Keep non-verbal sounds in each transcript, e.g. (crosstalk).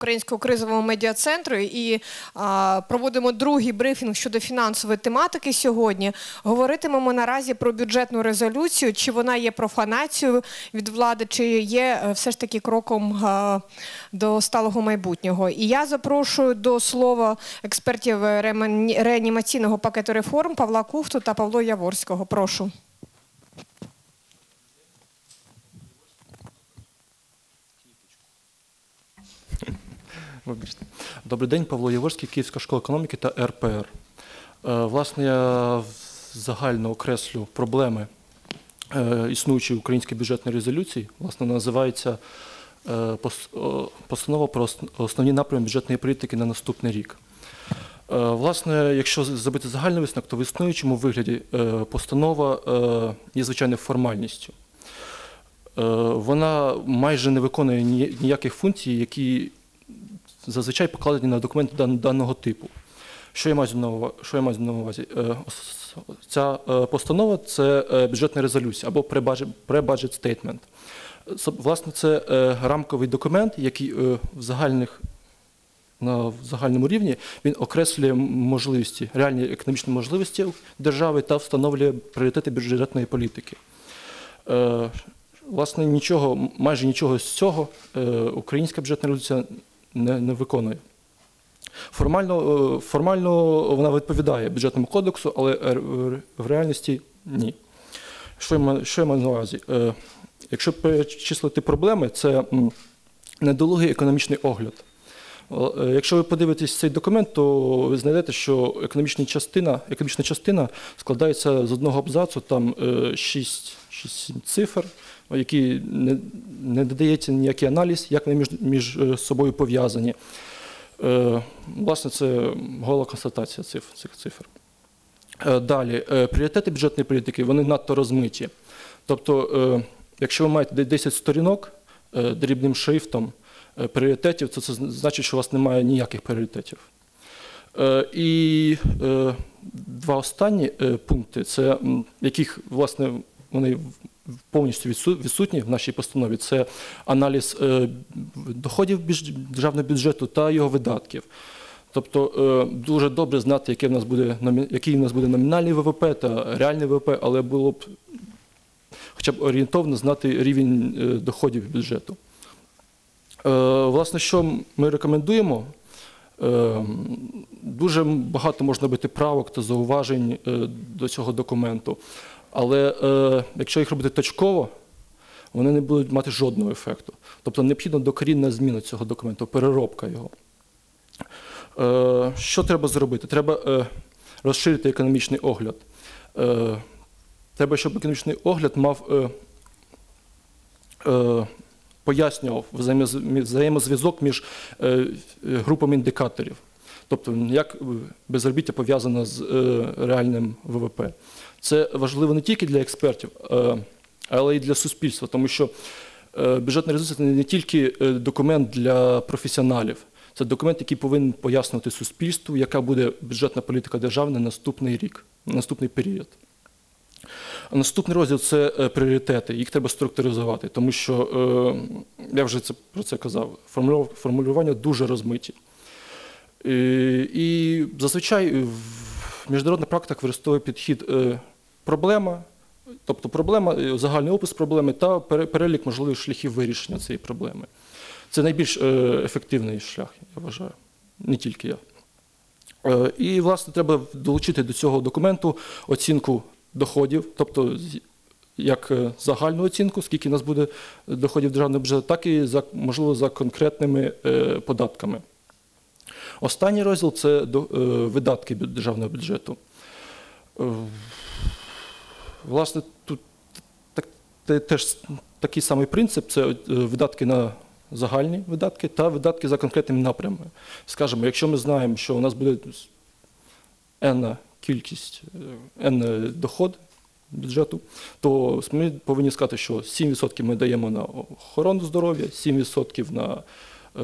Українського кризового медіа центру і а, проводимо другий брифінг щодо фінансової тематики сьогодні. Говоритимемо наразі про бюджетну резолюцію, чи вона є профанацією від влади, чи є е, все ж таки кроком а, до сталого майбутнього. І я запрошую до слова експертів реані- реанімаційного пакету реформ Павла Кухту та Павло Яворського. Прошу. Вибачте. Добрий день, Павло Яворський, Київська школа економіки та РПР. Е, Власне, я загально окреслю проблеми е, існуючої української бюджетної резолюції. Власне, називається е, постанова про основні напрями бюджетної політики на наступний рік. Власне, якщо зробити загальний висновок, то в існуючому вигляді постанова є звичайною формальністю. Вона майже не виконує ніяких функцій, які зазвичай покладені на документи дан- даного типу. Що я маю на увазі? Е, Ця е, постанова це е, бюджетна резолюція або pre-budget statement. Власне, це рамковий документ, який в загальних на загальному рівні він окреслює можливості, реальні економічні можливості держави та встановлює пріоритети бюджетної політики. Власне, нічого, майже нічого з цього українська бюджетна резолюція не, не виконує. Формально, е, формально вона відповідає бюджетному кодексу, але в реальності ні. Що я, маю- що я маю на увазі? Е, Якщо перечислити проблеми, це недолугий економічний огляд. Е, Якщо ви подивитесь цей документ, то ви знайдете, що економічна частина, економічна частина складається з одного абзацу, там 6-7 цифр, які не, додається ніякий аналіз, як вони між, між е, собою пов'язані. Е, Власне, це гола констатація цифр, цих цифр. Е, Далі, е, пріоритети бюджетної політики вони надто розмиті. Тобто, е, якщо ви маєте 10 сторінок е, дрібним шрифтом е, пріоритетів, то це значить, що у вас немає ніяких пріоритетів. Е, І е, два останні е, пункти, це яких, власне, вони повністю відсу- відсутні в нашій постанові, це аналіз е, доходів державного бюджету та його видатків. Тобто е, дуже добре знати, яке в нас буде, який в нас буде номінальний ВВП та реальний ВВП, але було б хоча б орієнтовно знати рівень е, доходів бюджету. Власне, що ми рекомендуємо? Дуже багато можна робити правок та зауважень до цього документу. Але е, якщо їх робити точково, вони не будуть мати жодного ефекту. Тобто необхідна докорінна зміна цього документу, переробка його. Е, Що треба зробити? Треба е, розширити економічний огляд. Е, Треба, щоб економічний огляд мав е, е, пояснював взаємозв'язок між е, групами індикаторів. Тобто, як е, безробіття пов'язано з е, реальним ВВП. Це важливо не тільки для експертів, е, але й для суспільства, тому що е, бюджетна це не тільки е, документ для професіоналів, це документ, який повинен пояснювати суспільству, яка буде бюджетна політика держави на наступний рік, на наступний період. Наступний розділ це пріоритети. Їх треба структуризувати, тому що я вже про це казав. Формулювання дуже розмиті. Е, І зазвичай міжнародна практика використовує підхід проблема, тобто проблема, е, загальний опис проблеми та перелік можливих шляхів вирішення цієї проблеми. Це найбільш е, ефективний шлях, я вважаю, не тільки я. Е, І, власне, треба долучити до цього документу оцінку доходів, тобто як загальну оцінку, скільки у нас буде доходів державного бюджету, так і за, можливо за конкретними податками. Останній розділ це видатки державного бюджету. Власне, тут так, теж такий самий принцип це е, видатки на загальні видатки та видатки за конкретними напрямами. Скажімо, якщо ми знаємо, що у нас буде енна кількість, е, енна доход бюджету, то ми повинні сказати, що 7% ми даємо на охорону здоров'я, 7% на е,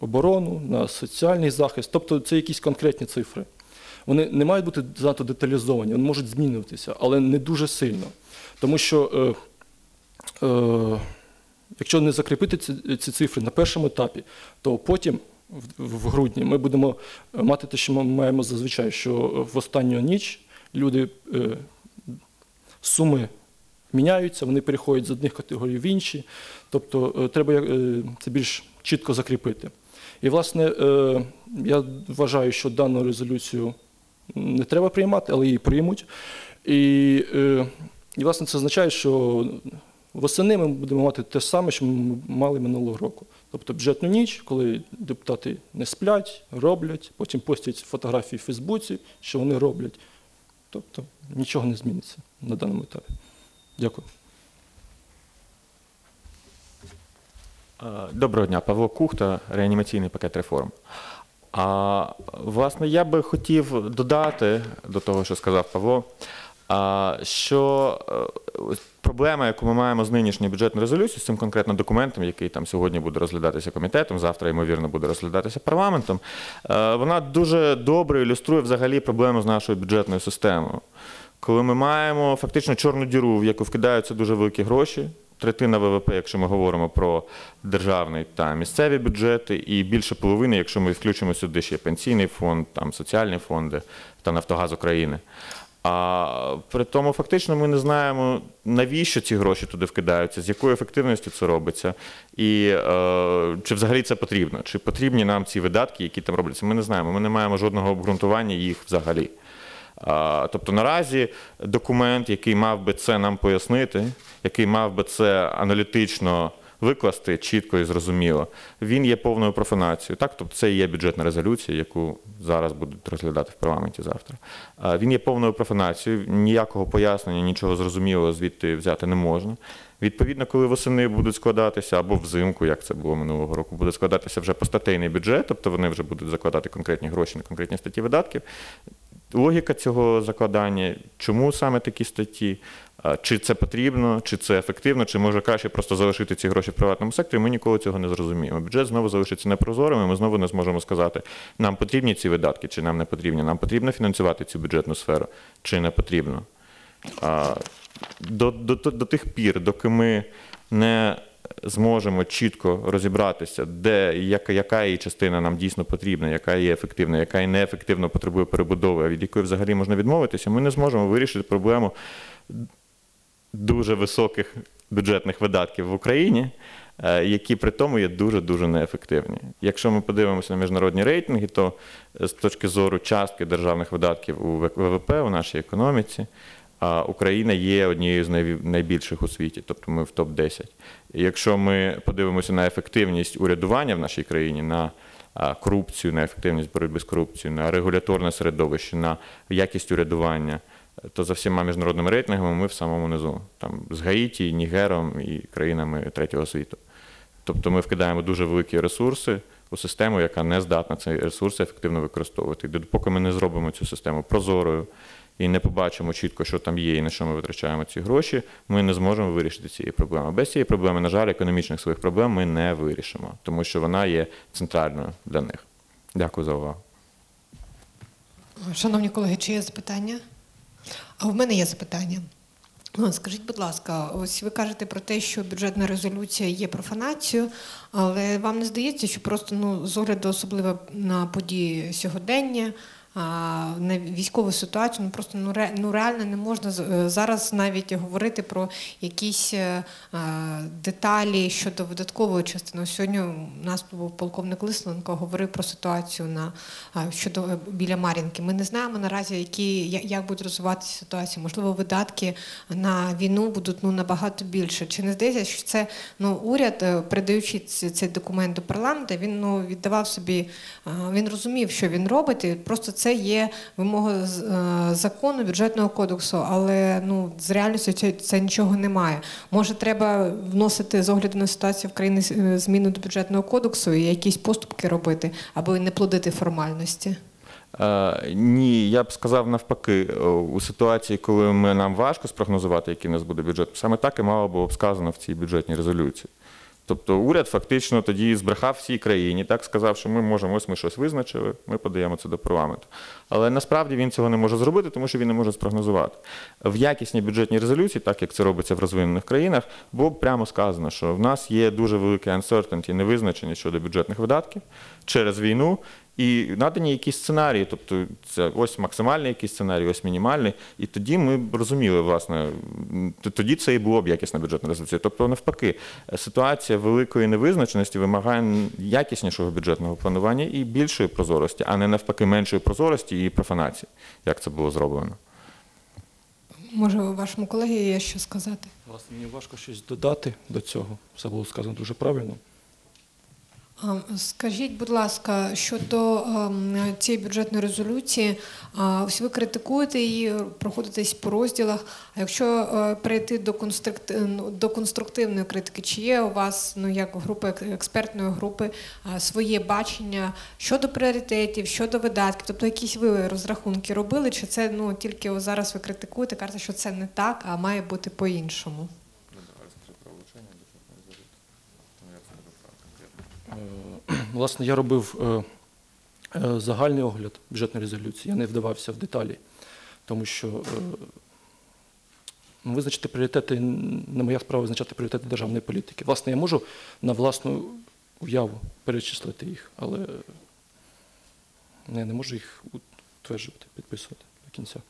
оборону, на соціальний захист. Тобто це якісь конкретні цифри. Вони не мають бути занадто деталізовані, вони можуть змінюватися, але не дуже сильно. Тому що е, е, якщо не закріпити ці, ці цифри на першому етапі, то потім, в, грудні, ми будемо мати те, що ми маємо зазвичай, що в останню ніч люди е, суми міняються, вони переходять з одних категорій в інші. Тобто е, треба е, це більш чітко закріпити. І, власне, я вважаю, що дану резолюцію не треба приймати, але її приймуть. І, е, і власне, це означає, що восени ми будемо мати те саме, що ми мали минулого року. Тобто бюджетну ніч, коли депутати не сплять, роблять, потім постять фотографії в Фейсбуці, що вони роблять. Тобто нічого не зміниться на даному етапі. Дякую. Доброго дня, Павло Кухта, реанімаційний пакет реформ. А, власне, я би хотів додати до того, що сказав Павло, що е, проблема, яку ми маємо з нинішньою бюджетною резолюцією, з цим конкретно документом, який там сьогодні буде розглядатися комітетом, завтра, ймовірно, буде розглядатися парламентом, е, вона дуже добре ілюструє взагалі проблему з нашою бюджетною системою. Коли ми маємо фактично чорну діру, в яку вкидаються дуже великі гроші, третина ВВП, якщо ми говоримо про державний та місцеві бюджети, і більше половини, якщо ми включимо сюди ще пенсійний фонд, там соціальні фонди та Нафтогаз України. А при тому фактично ми не знаємо, навіщо ці гроші туди вкидаються, з якою ефективністю це робиться, і е, чи взагалі це потрібно, чи потрібні нам ці видатки, які там робляться. Ми не знаємо. Ми не маємо жодного обґрунтування їх взагалі. Тобто наразі документ, який мав би це нам пояснити, який мав би це аналітично викласти чітко і зрозуміло, він є повною профанацією. Так, тобто це і є бюджетна резолюція, яку зараз будуть розглядати в парламенті завтра. Він є повною профанацією, ніякого пояснення, нічого зрозумілого звідти взяти не можна. Відповідно, коли восени будуть складатися або взимку, як це було минулого року, буде складатися вже постатейний бюджет, тобто вони вже будуть закладати конкретні гроші на конкретні статті видатків. Логіка цього закладання, чому саме такі статті, чи це потрібно, чи це ефективно, чи може краще просто залишити ці гроші в приватному секторі, ми ніколи цього не зрозуміємо. Бюджет знову залишиться непрозорим, і ми знову не зможемо сказати, нам потрібні ці видатки, чи нам не потрібні, нам потрібно фінансувати цю бюджетну сферу, чи не потрібно. До, до, до, тих пір, доки ми не зможемо чітко розібратися, де яка, яка її частина нам дійсно потрібна, яка є ефективна, яка є неефективно потребує перебудови, від якої взагалі можна відмовитися, ми не зможемо вирішити проблему дуже високих бюджетних видатків в Україні, е, які при тому є дуже-дуже неефективні. Якщо ми подивимося на міжнародні рейтинги, то е, з точки зору частки державних видатків у ВВП у нашій економіці, а Україна є однією з найбільших у світі, тобто ми в топ-10. І якщо ми подивимося на ефективність урядування в нашій країні, на корупцію, на ефективність боротьби з корупцією, на регуляторне середовище, на якість урядування, то за всіма міжнародними рейтингами ми в самому низу. Там з Гаїті, Нігером і країнами третього світу. Тобто ми вкидаємо дуже великі ресурси у систему, яка не здатна ці ресурси ефективно використовувати. І Допоки ми не зробимо цю систему прозорою і не побачимо чітко, що там є і на що ми витрачаємо ці гроші, ми не зможемо вирішити цієї проблеми. Без цієї проблеми, на жаль, економічних своїх проблем ми не вирішимо, тому що вона є центральною для них. Дякую за увагу. Шановні колеги, чи є запитання? А в мене є запитання. Ну, Скажіть, будь ласка, ось ви кажете про те, що бюджетна резолюція є профанацією, але вам не здається, що просто ну, з огляду особливо на події сьогодення, на військову ситуацію, ну просто ну, ну реально не можна е, зараз навіть говорити про якісь е, деталі щодо видаткової частини. Сьогодні у нас був полковник Лисленко, говорив про ситуацію на щодо е, біля Мар'їнки. Ми не знаємо наразі, які як буде розвиватися ситуація. Можливо, видатки на війну будуть ну набагато більше. Чи не здається, що це ну уряд, передаючи цей документ до парламенту, він ну віддавав собі, він розумів, що він робить. і Просто це є вимога е, закону бюджетного кодексу, але ну з реальністю це, це нічого немає. Може, треба вносити з огляду на ситуацію в країні е, зміни до бюджетного кодексу і якісь поступки робити, аби не плодити формальності. Е, ні, я б сказав навпаки, у ситуації, коли ми, нам важко спрогнозувати, який у нас буде бюджет, саме так і мало було б сказано в цій бюджетній резолюції. Тобто уряд фактично тоді збрехав всій країні, так сказав, що ми можемо, ось ми щось визначили, ми подаємо це до парламенту. Але насправді він цього не може зробити, тому що він не може спрогнозувати. В якісній бюджетній резолюції, так як це робиться в розвинених країнах, було прямо сказано, що в нас є дуже велике uncertainty, невизначеність щодо бюджетних видатків через війну. І надані якісь сценарії, тобто це ось максимальний якийсь сценарій, ось мінімальний. І тоді ми б розуміли, власне, тоді це і було б якісна бюджетна резолюція. Тобто, навпаки, ситуація великої невизначеності вимагає якіснішого бюджетного планування і більшої прозорості, а не навпаки меншої прозорості і профанації, як це було зроблено. Може, вашому колегі є що сказати? Власне, мені важко щось додати до цього. Все було сказано дуже правильно. Скажіть, будь ласка, щодо цієї бюджетної резолюції, ось ви критикуєте її, проходитесь по розділах. А якщо е, перейти до, конструкти- до конструктивної критики, чи є у вас, ну як групи експертної групи, своє бачення щодо пріоритетів, щодо видатків? Тобто якісь ви розрахунки робили, чи це ну тільки зараз ви критикуєте, кажете, що це не так, а має бути по-іншому? (clears throat) Власне, я робив е, е, загальний огляд бюджетної резолюції, я не вдавався в деталі, тому що е, ну, визначити пріоритети не моя справа визначати пріоритети державної політики. Власне, я можу на власну уяву перечислити їх, але не, не можу їх утверджувати, підписувати до кінця.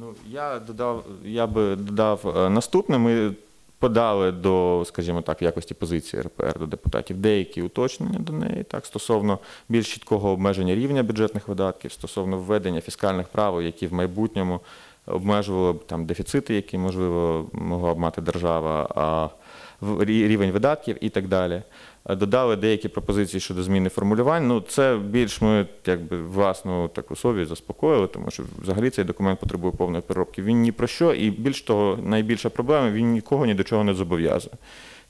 Ну, я додав, я би додав е, наступне. Ми подали до, скажімо так, якості позиції РПР до депутатів деякі уточнення до неї, так, стосовно більш чіткого обмеження рівня бюджетних видатків, стосовно введення фіскальних правил, які в майбутньому обмежували б там дефіцити, які можливо могла б мати держава, а рівень видатків і так далі. Е, Додали деякі пропозиції щодо зміни формулювань. Ну, це більш ми якби власну таку совість заспокоїли, тому що взагалі цей документ потребує повної переробки. Він ні про що, і більш того, найбільша проблема, він нікого ні до чого не зобов'язує.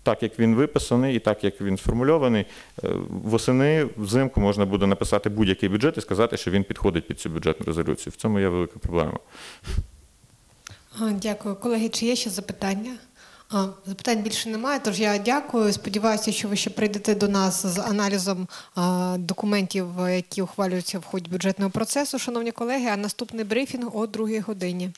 Так як він виписаний і так як він сформульований, е, восени взимку можна буде написати будь-який бюджет і сказати, що він підходить під цю бюджетну резолюцію. В цьому є велика проблема. Дякую. Колеги, чи є ще запитання? Запитань більше немає, тож я дякую. Сподіваюся, що ви ще прийдете до нас з аналізом документів, які ухвалюються в ході бюджетного процесу, шановні колеги. А наступний брифінг о другій годині.